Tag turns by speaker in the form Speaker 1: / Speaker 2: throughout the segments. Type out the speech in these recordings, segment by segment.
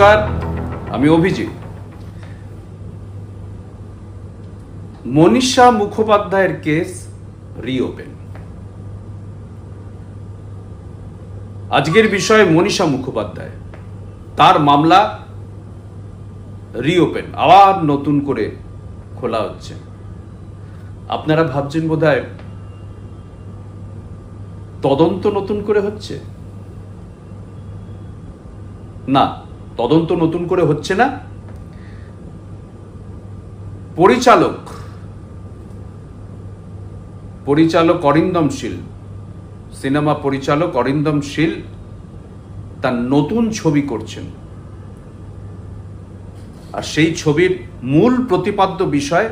Speaker 1: নমস্কার, আমি অভিজিৎ। মনীষা মুখোপাধ্যায়ের কেস রিওপেন। আজকের বিষয়ে মনীষা মুখোপাধ্যায়। তার মামলা রিওপেন, আবার নতুন করে খোলা হচ্ছে। আপনারা ভাবছেন বোধহয় তদন্ত নতুন করে হচ্ছে? না। তদন্ত নতুন করে হচ্ছে না? পরিচালক পরিচালক অরিন্দম শীল, সিনেমা পরিচালক অরিন্দম শীল তার নতুন ছবি করছেন। আর সেই ছবির মূল প্রতিপাদ্য বিষয়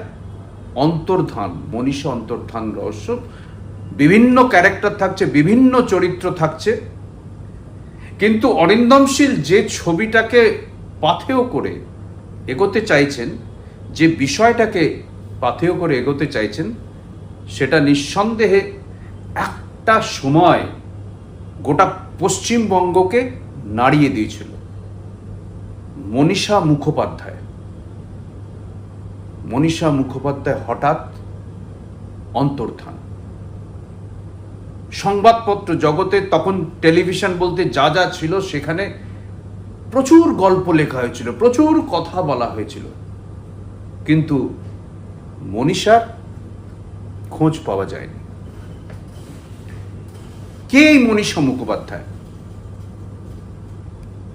Speaker 1: অন্তর্ধান, মনীষা অন্তর্ধান রহস্য। বিভিন্ন ক্যারেক্টার থাকছে, বিভিন্ন চরিত্র থাকছে। কিন্তু অরিন্দমশীল যে ছবিটাকে পাথেয় করে এগোতে চাইছেন, যে বিষয়টাকে পাথেয় করে এগোতে চাইছেন, সেটা নিঃসন্দেহে একটা সময় গোটা পশ্চিমবঙ্গকে নাড়িয়ে দিয়েছিল। মনীষা মুখোপাধ্যায়। মনীষা মুখোপাধ্যায় হঠাৎ অন্তর্ধান। সংবাদপত্র জগতে, তখন টেলিভিশন বলতে যা যা ছিল সেখানে প্রচুর গল্প লেখা হয়েছিল, প্রচুর কথা বলা হয়েছিল। কিন্তু মনীষার খোঁজ পাওয়া যায়নি। কে এই মনীষা মুখোপাধ্যায়?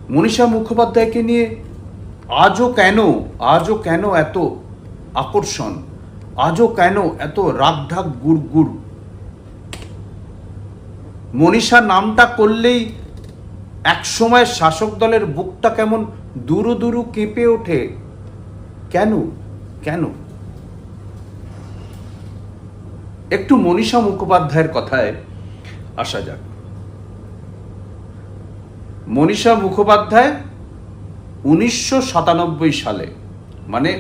Speaker 1: মনীষা মুখোপাধ্যায়কে নিয়ে আজও কেন আজও কেন এত আকর্ষণ, আজও কেন এত রাগঢাক গুড় গুড় মনীষা নামটা করলেই একসময় শাসক দলের বুকটা কেমন দুরু দুরু কেঁপে ওঠে। কেন? কেন? একটু মনীষা মুখোপাধ্যায়ের কথায় আসা যাক। মনীষা মুখোপাধ্যায় উনিশশো সাতানব্বই সালে মানে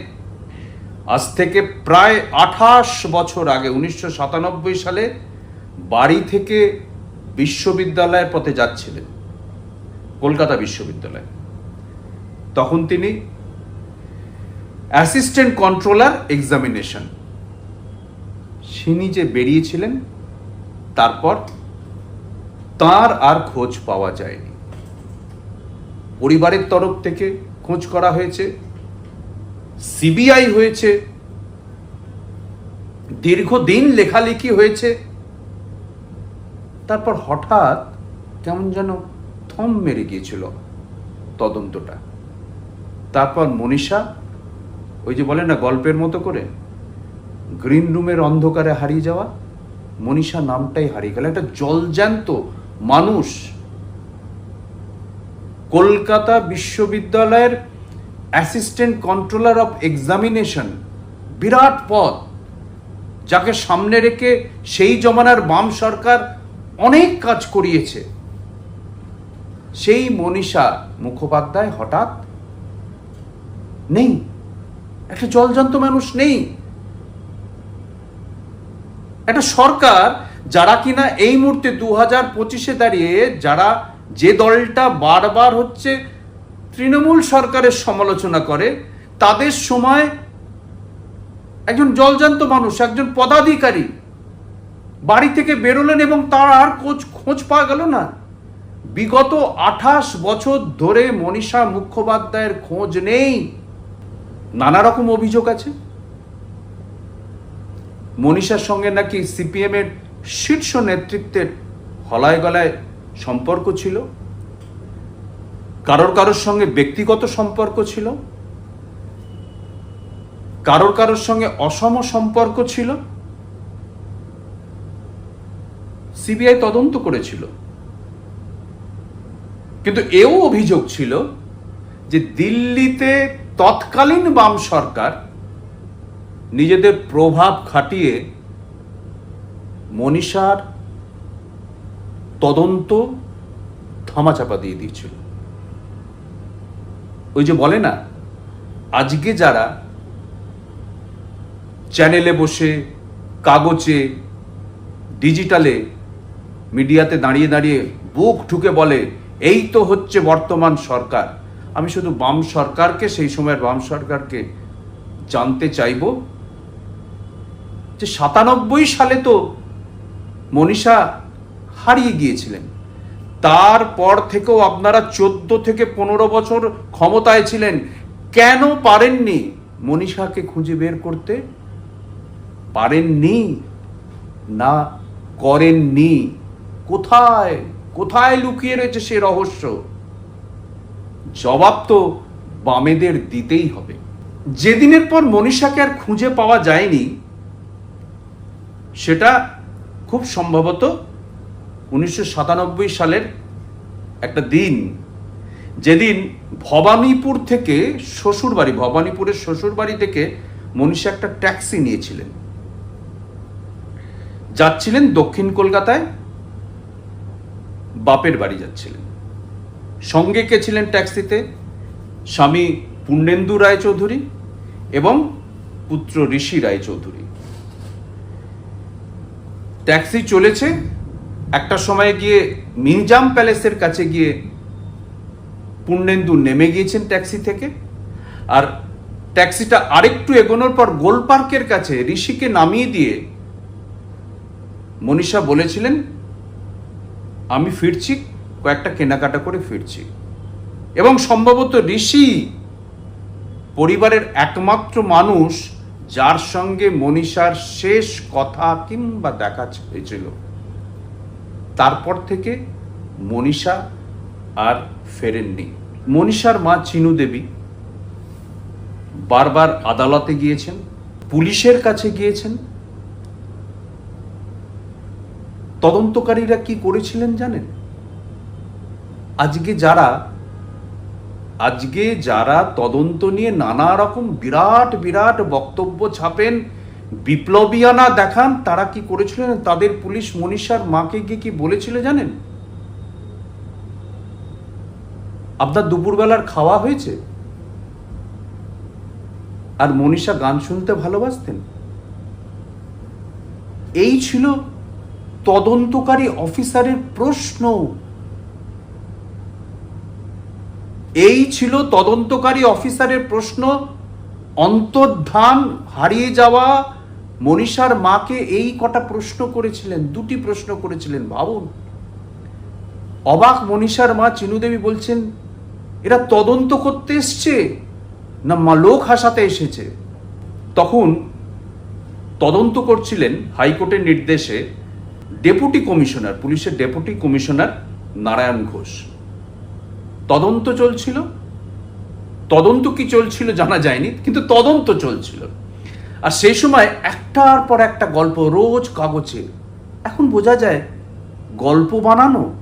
Speaker 1: আজ থেকে প্রায় আঠাশ বছর আগে, উনিশশো সাতানব্বই সালে বাড়ি থেকে বিশ্ববিদ্যালয়ের পথে যাচ্ছিলেন, কলকাতা বিশ্ববিদ্যালয়। তখন তিনি অ্যাসিস্ট্যান্ট কন্ট্রোলার এক্সামিনেশন তিনি যে বেরিয়েছিলেন, তারপর তার আর খোঁজ পাওয়া যায়নি। পরিবারের তরফ থেকে খোঁজ করা হয়েছে, সিবিআই হয়েছে, দীর্ঘদিন লেখালেখি হয়েছে তারপর হঠাৎ কেমন যেন থম মেরে গিয়েছিল তদন্তটা। তারপর মনীষা, ওই যে বলে না গল্পের মতো করে গ্রিন রুমের অন্ধকারে হারিয়ে যাওয়া, মনীষা নামটাই হারিয়ে গেল। একটা জলজ্যান্ত মানুষ কলকাতা বিশ্ববিদ্যালয়ের অ্যাসিস্ট্যান্ট কন্ট্রোলার অফ এক্সামিনেশন বিরাট পদ, যাকে সামনে রেখে সেই জমানার বাম সরকার অনেক কাজ করিয়েছে। সেই মনীষা মুখোপাধ্যায় হঠাৎ নেই। একটা জলজান্ত মানুষ নেই। একটা সরকার যারা কিনা এই মুহূর্তে দু হাজার পঁচিশে দাঁড়িয়ে যারা যে দলটা বারবার হচ্ছে তৃণমূল সরকারের সমালোচনা করে, তাদের সময় একজন জলজান্ত মানুষ, একজন পদাধিকারী বাড়ি থেকে বেরোলেন এবং তার আর খোঁজ খোঁজ পাওয়া গেল না। বিগত আঠাশ বছর ধরে মনীষা মুখোপাধ্যায়ের খোঁজ নেই। নানা রকম অভিযোগ আছে। মনীষার সঙ্গে নাকি সিপিএম এর শীর্ষ নেতৃত্বের হলায় গলায় সম্পর্ক ছিল? কারোর কারোর সঙ্গে ব্যক্তিগত সম্পর্ক ছিল? কারোর কারোর সঙ্গে অসম সম্পর্ক ছিল? সিবিআই তদন্ত করেছিল। কিন্তু এও অভিযোগ ছিল যে দিল্লিতে তৎকালীন বাম সরকার নিজেদের প্রভাব খাটিয়ে মনীষার তদন্ত ধামাচাপা দিয়ে দিয়েছিল। ওই যে বলে না, আজকে যারা চ্যানেলে বসে, কাগজে, ডিজিটালে মিডিয়াতে দাঁড়িয়ে দাঁড়িয়ে বুক ঠুকে বলে, এই তো হচ্ছে বর্তমান সরকার। আমি শুধু বাম সরকারকে, সেই সময়ের বাম সরকারকে জানতে চাইব যে সাতানব্বই সালে তো মনীষা হারিয়ে গিয়েছিলেন। তারপর থেকেও আপনারা চোদ্দ থেকে পনেরো বছর ক্ষমতায় ছিলেন। কেন পারেননি মনীষাকে খুঁজে বের করতে? পারেননি না করেননি? কোথায়? কোথায় লুকিয়ে রয়েছে সে রহস্য? জবাব তো বামেদের দিতেই হবে। যেদিনের পর মনীষাকে আর খুঁজে পাওয়া যায়নি, সেটা খুব সম্ভবত উনিশশো সাতানব্বই সালের একটা দিন। যেদিন ভবানীপুর থেকে শ্বশুরবাড়ি, ভবানীপুরের শ্বশুরবাড়ি থেকে মনীষা একটা ট্যাক্সি নিয়েছিলেন। যাচ্ছিলেন দক্ষিণ কলকাতায়। বাপের বাড়ি যাচ্ছিলেন। সঙ্গে কে ছিলেন ট্যাক্সিতে? স্বামী পূর্ণেন্দু রায়চৌধুরী এবং পুত্র ঋষি রায়চৌধুরী। ট্যাক্সি চলেছে। একটা সময় গিয়ে মির্জাম প্যালেসের কাছে গিয়ে পূর্ণেন্দু নেমে গিয়েছেন ট্যাক্সি থেকে। আর ট্যাক্সিটা আরেকটু এগোনোর পর গোল পার্কের কাছে ঋষিকে নামিয়ে দিয়ে মনীষা বলেছিলেন আমি ফিরছি, কয়েকটা কেনাকাটা করে ফিরছি। এবং সম্ভবত ঋষি পরিবারের একমাত্র মানুষ যার সঙ্গে মনীষার শেষ কথা কিংবা দেখা হয়েছিল। তারপর থেকে মনীষা আর ফেরেননি। মনীষার মা চিনু দেবী বারবার আদালতে গিয়েছেন, পুলিশের কাছে গিয়েছেন তদন্তকারীরা কি করেছিলেন জানেন? আজকে যারা আজকে যারা তদন্ত নিয়ে নানা রকম বিরাট বিরাট বক্তব্য ছাপেন, বিপ্লবীয়ানা দেখান, তারা কি করেছিলেন? তাদের পুলিশ মনীষার মাকে গিয়ে কি বলেছিল জানেন? আপনার দুপুরবেলার খাওয়া হয়েছে? আর মনীষা গান শুনতে ভালোবাসতেন? এই ছিল তদন্তকারী অফিসারের প্রশ্ন। এই ছিল তদন্তকারী অফিসারের প্রশ্ন। অন্তর্ধান, হারিয়ে যাওয়া, মনীষার মাকে এই কটা প্রশ্ন করেছিলেন, দুটি প্রশ্ন করেছিলেন, ভাবুন। অবাক মনীষার মা চিনুদেবী বলছেন, এরা তদন্ত করতে এসছে না মা লোক হাসাতে এসেছে? তখন তদন্ত করছিলেন হাইকোর্টের নির্দেশে ডেপুটি কমিশনার, পুলিশের ডেপুটি কমিশনার নারায়ণ ঘোষ। তদন্ত চলছিল। তদন্ত কি চলছিল জানা যায়নি, কিন্তু তদন্ত চলছিল। আর সেই সময় একটার পর একটা গল্প রোজ কাগজে। এখন বোঝা যায়, গল্প বানানো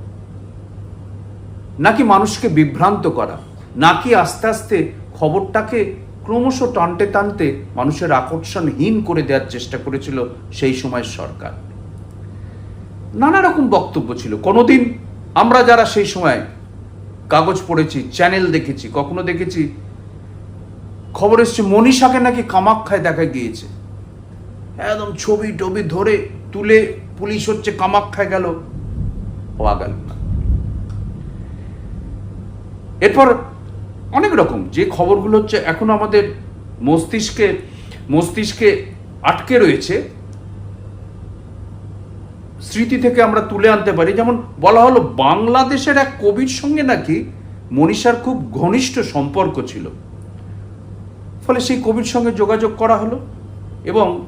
Speaker 1: নাকি মানুষকে বিভ্রান্ত করা, নাকি আস্তে আস্তে খবরটাকে ক্রমশ টানতে টানতে মানুষের আকর্ষণহীন করে দেওয়ার চেষ্টা করেছিল সেই সময় সরকার। নানা রকম বক্তব্য ছিল। কোনোদিন আমরা যারা সেই সময় কাগজ পড়েছি চ্যানেল দেখেছি, কখনো দেখেছি, খবর এসছে মনীষাকে নাকি কামাক্ষায় দেখা গিয়েছে। একদম ছবি টবি ধরে তুলে পুলিশ হচ্ছে কামাক্ষায় গেল। হওয়া গেল না। এরপর অনেক রকম, যে খবরগুলো হচ্ছে এখন আমাদের মস্তিষ্কে মস্তিষ্কে আটকে রয়েছে স্মৃতি থেকে আমরা তুলে আনতে পারি। যেমন বলা হলো, বাংলাদেশের এক কবির সঙ্গে নাকি মনীষার খুব ঘনিষ্ঠ সম্পর্ক ছিল। ফলে সেই কবির সঙ্গে যোগাযোগ করা হলো এবং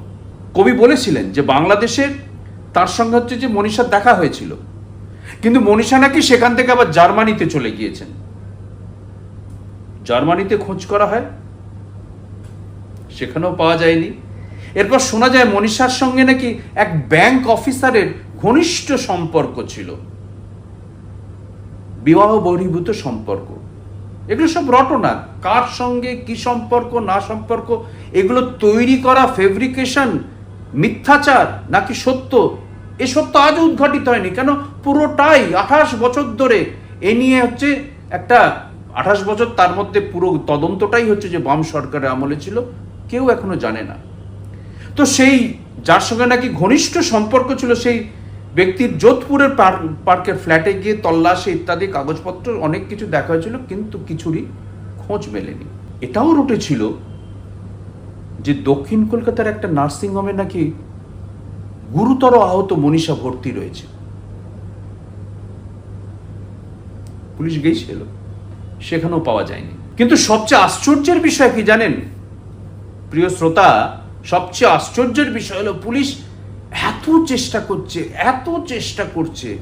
Speaker 1: কবি বলেছিলেন যে, বাংলাদেশের তার সঙ্গে হচ্ছে যে মনীষার দেখা হয়েছিল। কিন্তু মনীষা নাকি সেখান থেকে আবার জার্মানিতে চলে গিয়েছেন। জার্মানিতে খোঁজ করা হয়। সেখানেও পাওয়া যায়নি। এরপর শোনা যায় মনীষার সঙ্গে নাকি এক ব্যাংক অফিসারের ঘনিষ্ঠ সম্পর্ক ছিল। বিবাহ বহির্ভূত সম্পর্ক। এগুলো সব রটনা। কার সঙ্গে, কি সম্পর্ক, না সম্পর্ক, এগুলো তৈরি করা ফেব্রিকেশন মিথ্যাচার নাকি সত্য, এসব তো আজও উদ্ঘাটিত হয়নি। কেন? পুরোটাই আঠাশ বছর ধরে এ নিয়ে হচ্ছে একটা আঠাশ বছর তার মধ্যে পুরো তদন্তটাই হচ্ছে যে বাম সরকারের আমলে ছিল। কেউ এখনও জানে না। তো সেই, যার সঙ্গে নাকি ঘনিষ্ঠ সম্পর্ক ছিল, সেই ব্যক্তির যোধপুরের পার্কের ফ্ল্যাটে গিয়ে তল্লাশি ইত্যাদি, কাগজপত্র, অনেক কিছু দেখা হয়েছিল, কিন্তু কিছুরই খোঁজ মেলেনি। এটাও রুটে ছিল যে দক্ষিণ কলকাতার একটা নার্সিংহোমে নাকি গুরুতর আহত মনীষা ভর্তি রয়েছে। পুলিশ গিয়েছিল সেখানেও পাওয়া যায়নি। কিন্তু সবচেয়ে আশ্চর্যের বিষয় কি জানেন? প্রিয় শ্রোতা সবচেয়ে আশ্চর্যের বিষয় হলো পুলিশ এত চেষ্টা করছে, এত চেষ্টা করছে।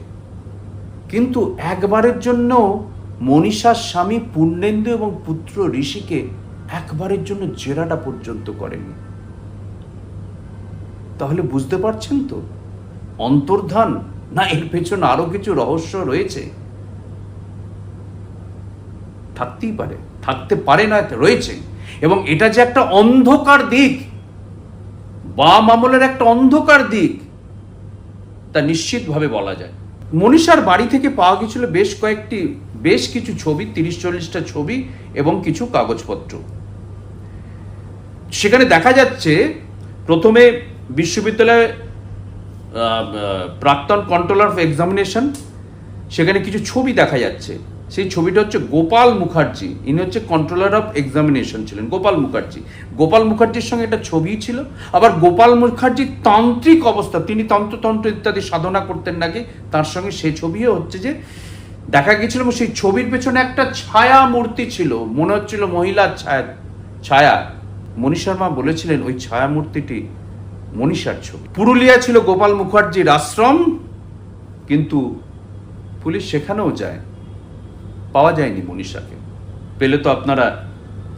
Speaker 1: কিন্তু একবারের জন্য মনীষার স্বামী পূর্ণেন্দু এবং পুত্র ঋষিকে একবারের জন্য জেরাটা পর্যন্ত করেনি। তাহলে বুঝতে পারছেন তো? অন্তর্ধান? না, এর পেছনে আরও কিছু রহস্য রয়েছে? থাকতেই পারে, থাকতে পারে না, রয়েছে। এবং এটা যে একটা অন্ধকার দিক বাম আমলের একটা অন্ধকার দিক, তা নিশ্চিতভাবে বলা যায়। মনীষার বাড়ি থেকে পাওয়া গেছিল বেশ কয়েকটি, বেশ কিছু ছবি, তিরিশ চল্লিশটা ছবি এবং কিছু কাগজপত্র। সেখানে দেখা যাচ্ছে, প্রথমে বিশ্ববিদ্যালয়ে প্রাক্তন কন্ট্রোলার অফ এক্সামিনেশন সেখানে কিছু ছবি দেখা যাচ্ছে। সেই ছবিটা হচ্ছে গোপাল মুখার্জি। ইনি হচ্ছে কন্ট্রোলার অফ এক্সামিনেশন ছিলেন, গোপাল মুখার্জি। গোপাল মুখার্জির সঙ্গে একটা ছবি ছিল। আবার গোপাল মুখার্জির তান্ত্রিক অবস্থা, তিনি তন্ত্রতন্ত্র ইত্যাদি সাধনা করতেন নাকি, তার সঙ্গে সেই ছবিও হচ্ছে যে দেখা গেছিল সেই ছবির পেছনে একটা ছায়া মূর্তি ছিল, মনে হচ্ছিল মহিলার ছায়া ছায়া। মণি শর্মা বলেছিলেন, ওই ছায়া মূর্তিটি মনীষার ছবি। পুরুলিয়া ছিল গোপাল মুখার্জির আশ্রম, কিন্তু পুলিশ সেখানেও যায় পাওয়া যায়নি মনীষাকে। পেলে তো আপনারা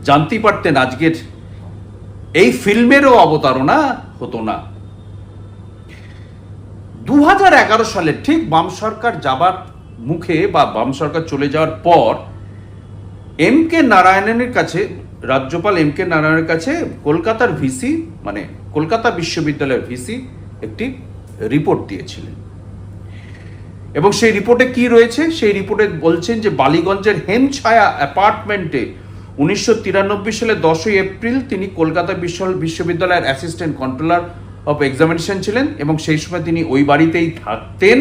Speaker 1: জানতেই পারতেন আজকের এই ফিল্মেরও অবতারণা হতো না। দু সালে ঠিক বাম সরকার যাবার মুখে বা বাম সরকার চলে যাওয়ার পর, এম কে নারায়ণনের কাছে, রাজ্যপাল এম কে নারায়ণের কাছে কলকাতার ভিসি মানে কলকাতা বিশ্ববিদ্যালয়ের ভিসি একটি রিপোর্ট দিয়েছিলেন। এবং সেই রিপোর্টে কি রয়েছে? সেই রিপোর্টে বলছেন যে বালিগঞ্জের হেমছায়া অ্যাপার্টমেন্টে উনিশশো তিরানব্বই সালে দশই এপ্রিল তিনি কলকাতা বিশ্ব বিশ্ববিদ্যালয়ের অ্যাসিস্ট্যান্ট কন্ট্রোলার অফ এক্সামিনেশন ছিলেন এবং সেই সময় তিনি ওই বাড়িতেই থাকতেন।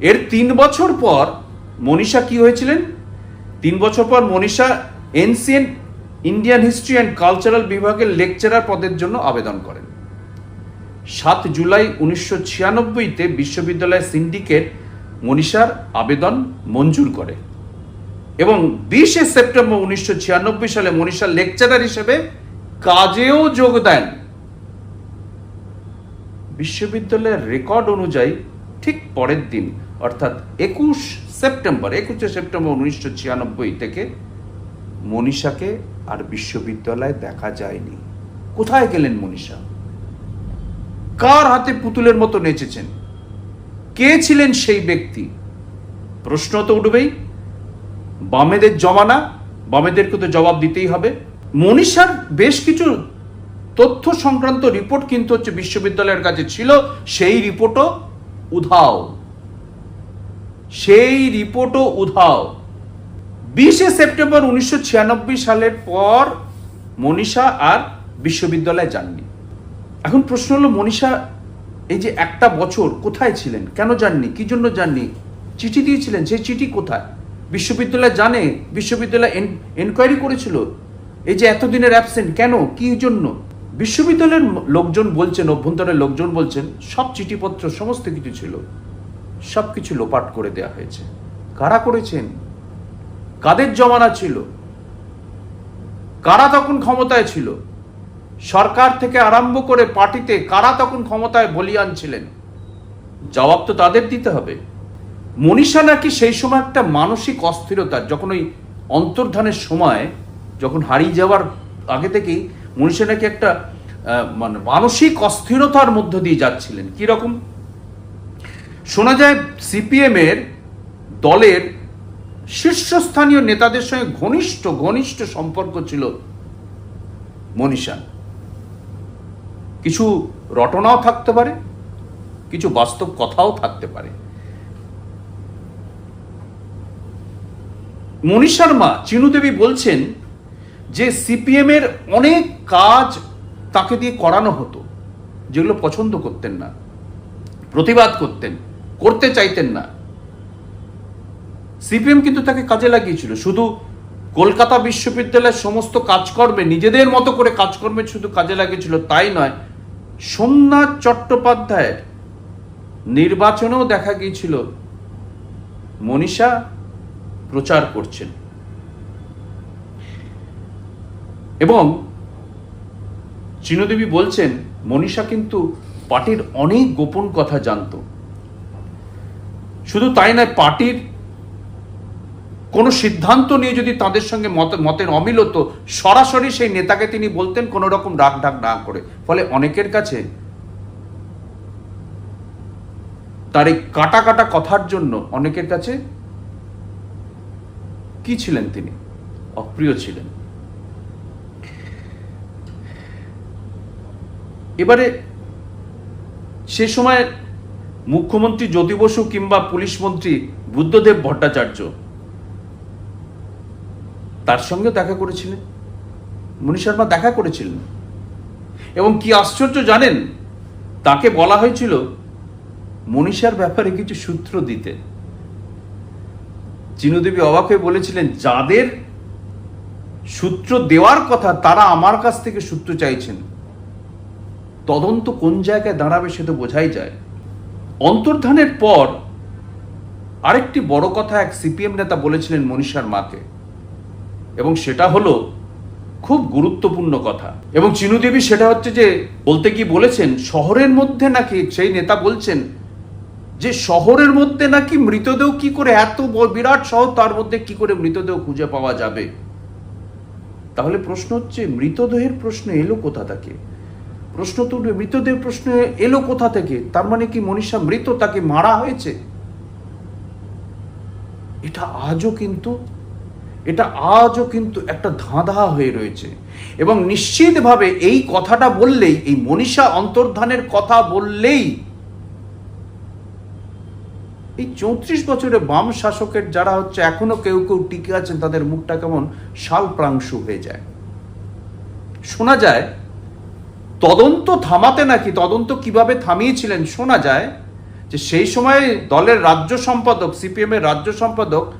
Speaker 1: এর তিন বছর পর মনীষা কি হয়েছিলেন? তিন বছর পর Manisha NCN Indian history and cultural বিভাগের লেকচারার পদের জন্য আবেদন করেন। সাত জুলাই উনিশশো ছিয়ানব্বইতে বিশ্ববিদ্যালয় সিন্ডিকেট মনীষার আবেদন মঞ্জুর করে। এবং বিশে সেপ্টেম্বর উনিশশো ছিয়ানব্বই সালে মনীষা লেকচারার হিসেবে কাজেও যোগ দেন। বিশ্ববিদ্যালয়ের রেকর্ড অনুযায়ী ঠিক পরের দিন, অর্থাৎ একুশ সেপ্টেম্বর, একুশে সেপ্টেম্বর উনিশশো ছিয়ানব্বই থেকে মনীষাকে আর বিশ্ববিদ্যালয়ে দেখা যায়নি। কোথায় গেলেন মনীষা? কার হাতে পুতুলের মতো নেচেছেন? কে ছিলেন সেই ব্যক্তি? প্রশ্ন তো উঠবেই। বামেদের জমানা, বামেদেরকে তো জবাব দিতেই হবে। মনীষার বেশ কিছু তথ্য সংক্রান্ত রিপোর্ট কিন্তু হচ্ছে বিশ্ববিদ্যালয়ের কাছে ছিল। সেই রিপোর্টও উধাও। সেই রিপোর্টও উধাও। বিশে সেপ্টেম্বর উনিশশো ছিয়ানব্বই সালের পর মনীষা আর বিশ্ববিদ্যালয়ে যাননি। এখন প্রশ্ন হলো, মনীষা, এই যে একটা বছর কোথায় ছিলেন? কেন যাননি? কি জন্য যাননি? চিঠি দিয়েছিলেন, সেই চিঠি কোথায়? বিশ্ববিদ্যালয় জানে, বিশ্ববিদ্যালয় এনকোয়ারি করেছিল। এই যে এতদিনের অ্যাবসেন্ট কেন? কি জন্য? বিশ্ববিদ্যালয়ের লোকজন বলছেন, অভ্যন্তরের লোকজন বলছেন, সব চিঠিপত্র, সমস্ত কিছু ছিল। সব কিছু লোপাট করে দেওয়া হয়েছে। কারা করেছেন? কাদের জমানা ছিল? কারা তখন ক্ষমতায় ছিল? সরকার থেকে আরম্ভ করে পার্টিতে কারা তখন ক্ষমতায় বলিয়ান ছিলেন? জবাব তো তাদের দিতে হবে। মনীষা নাকি সেই সময় একটা মানসিক অস্থিরতা, যখন ওই অন্তর্ধানের সময়, যখন হারিয়ে যাওয়ার আগে থেকেই মনীষা নাকি একটা মানে মানসিক অস্থিরতার মধ্য দিয়ে যাচ্ছিলেন। কীরকম শোনা যায় সিপিএম এর দলের শীর্ষস্থানীয় নেতাদের সঙ্গে ঘনিষ্ঠ ঘনিষ্ঠ সম্পর্ক ছিল মনীষা কিছু রটনাও থাকতে পারে, কিছু বাস্তব কথাও থাকতে পারে। মনীষার মা চিনুদেবী বলছেন যে সিপিএম এর অনেক কাজ তাকে দিয়ে করানো হতো, যেগুলো পছন্দ করতেন না, প্রতিবাদ করতেন, করতে চাইতেন না। সিপিএম কিন্তু তাকে কাজে লাগিয়েছিল, শুধু কলকাতা বিশ্ববিদ্যালয়ের সমস্ত কাজকর্মে, নিজেদের মতো করে কাজকর্মে শুধু কাজে লাগিয়েছিল, তাই নয় সোমনাথ চট্টোপাধ্যায়ের নির্বাচনেও দেখা গিয়েছিল। মনীষা প্রচার করছেন। এবং চিনদেবী বলছেন, মনীষা কিন্তু পার্টির অনেক গোপন কথা জানতো। শুধু তাই নয়, পার্টির কোনো সিদ্ধান্ত নিয়ে যদি তাদের সঙ্গে মত মতের অমিল হতো সরাসরি সেই নেতাকে তিনি বলতেন, কোনো রকম ডাক ডাক না করে। ফলে অনেকের কাছে তার এই কাটা কাটা কথার জন্য অনেকের কাছে কি ছিলেন তিনি? অপ্রিয় ছিলেন। এবারে সে সময় মুখ্যমন্ত্রী জ্যোতি বসু কিংবা পুলিশ মন্ত্রী বুদ্ধদেব ভট্টাচার্য তার সঙ্গেও দেখা করেছিলেন। মনীষ শর্মা দেখা করেছিলেন। এবং কি আশ্চর্য জানেন, তাকে বলা হয়েছিল, মনীষার ব্যাপারে কিছু সূত্র দিতে। চিনুদেবী অবাক হয়ে বলেছিলেন, যাদের সূত্র দেওয়ার কথা তারা আমার কাছ থেকে সূত্র চাইছেন। তদন্ত কোন জায়গায় দাঁড়াবে সে তো বোঝাই যায়। অন্তর্ধানের পর আরেকটি বড় কথা এক সিপিএম নেতা বলেছিলেন মনীষার মাকে। এবং সেটা হলো খুব গুরুত্বপূর্ণ কথা। এবং চিনুদেবী সেটা হচ্ছে যে বলতে কি বলেছেন, শহরের মধ্যে নাকি, সেই নেতা বলছেন, যে শহরের মধ্যে নাকি মৃতদেহ কি করে এত বিরাট শহর, তার মধ্যে কি করে মৃতদেহ খুঁজে পাওয়া যাবে? তাহলে প্রশ্ন হচ্ছে, মৃতদেহের প্রশ্ন এলো কোথা থেকে? প্রশ্ন তো, মৃতদেহের মৃতদেহ প্রশ্ন এলো কোথা থেকে? তার মানে কি মনীষা মৃত, তাকে মারা হয়েছে? এটা আজও কিন্তু এটা আজও কিন্তু একটা ধাঁধা হয়ে রয়েছে। এবং নিশ্চিতভাবে এই কথাটা বললেই, এই মনীষা অন্তর্ধানের কথা বললেই এই চৌত্রিশ বছরে বাম শাসকের যারা হচ্ছে, এখনও কেউ কেউ টিকে আছেন, তাদের মুখটা কেমন শাল প্রাংশু হয়ে যায়। শোনা যায়, তদন্ত থামাতে নাকি, তদন্ত কীভাবে থামিয়েছিলেন, শোনা যায় যে সেই সময় দলের রাজ্য সম্পাদক সিপিএম এর রাজ্য সম্পাদক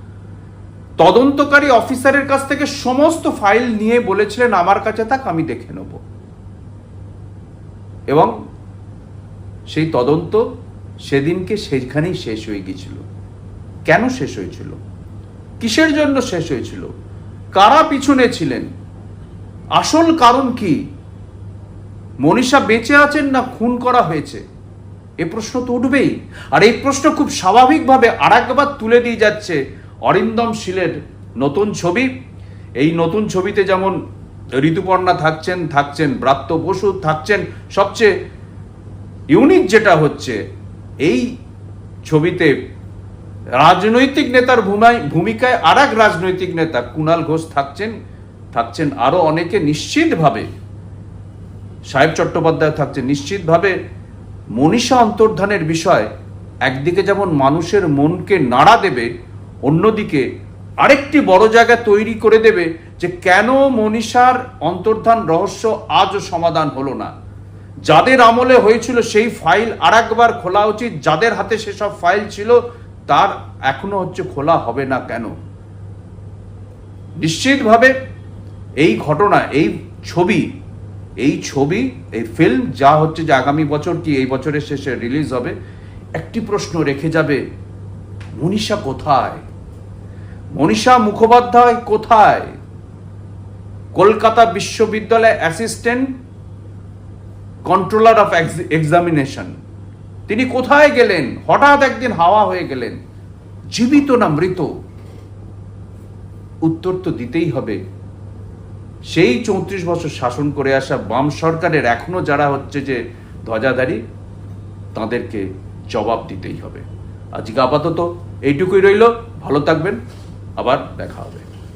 Speaker 1: তদন্তকারী অফিসারের কাছ থেকে সমস্ত ফাইল নিয়ে বলেছিলেন, আমার কাছে থাক, আমি দেখে নেব। এবং সেই তদন্ত সেদিনকে সেখানেই শেষ হয়ে গিয়েছিল। কেন শেষ হয়েছিল? কিসের জন্য শেষ হয়েছিল? কারা পিছনে ছিলেন? আসল কারণ কি? মনীষা বেঁচে আছেন না খুন করা হয়েছে? এ প্রশ্ন তো উঠবেই। আর এই প্রশ্ন খুব স্বাভাবিকভাবে আর একবার তুলে দিয়ে যাচ্ছে অরিন্দম শীলের নতুন ছবি। এই নতুন ছবিতে যেমন ঋতুপর্ণা থাকছেন থাকছেন ব্রাত্য বসু, থাকছেন সবচেয়ে ইউনিক যেটা হচ্ছে, এই ছবিতে রাজনৈতিক নেতার ভূমিকায় আর এক রাজনৈতিক নেতা কুণাল ঘোষ থাকছেন থাকছেন আরও অনেকে নিশ্চিতভাবে। সাহেব চট্টোপাধ্যায় থাকছে নিশ্চিতভাবে। মনীষা অন্তর্ধানের বিষয়, একদিকে যেমন মানুষের মনকে নাড়া দেবে অন্যদিকে আরেকটি বড় জায়গা তৈরি করে দেবে যে কেন মনীষার অন্তর্ধান রহস্য আজও সমাধান হলো না। যাদের আমলে হয়েছিল সেই ফাইল আর একবার খোলা উচিত, যাদের হাতে সেসব ফাইল ছিল তার এখনও হচ্ছে খোলা হবে না কেন? নিশ্চিতভাবে এই ঘটনা, এই ছবি এই ছবি, এই ফিল্ম যা হচ্ছে যে আগামী বছর কি এই বছরের শেষে রিলিজ হবে, একটি প্রশ্ন রেখে যাবে, মনীষা কোথায়? মনীষা মুখোপাধ্যায় কোথায়? কলকাতা বিশ্ববিদ্যালয় অ্যাসিস্ট্যান্ট কন্ট্রোলার অফ এক্সামিনেশন। তিনি কোথায় গেলেন? হঠাৎ একদিন হাওয়া হয়ে গেলেন। জীবিত না মৃত? উত্তর তো দিতেই হবে। সেই চৌত্রিশ বছর শাসন করে আসা বাম সরকারের এখনও যারা হচ্ছে যে ধ্বজাধারী, তাদেরকে জবাব দিতেই হবে। আজকে আপাতত এইটুকুই রইল। ভালো থাকবেন। আবার দেখা হবে।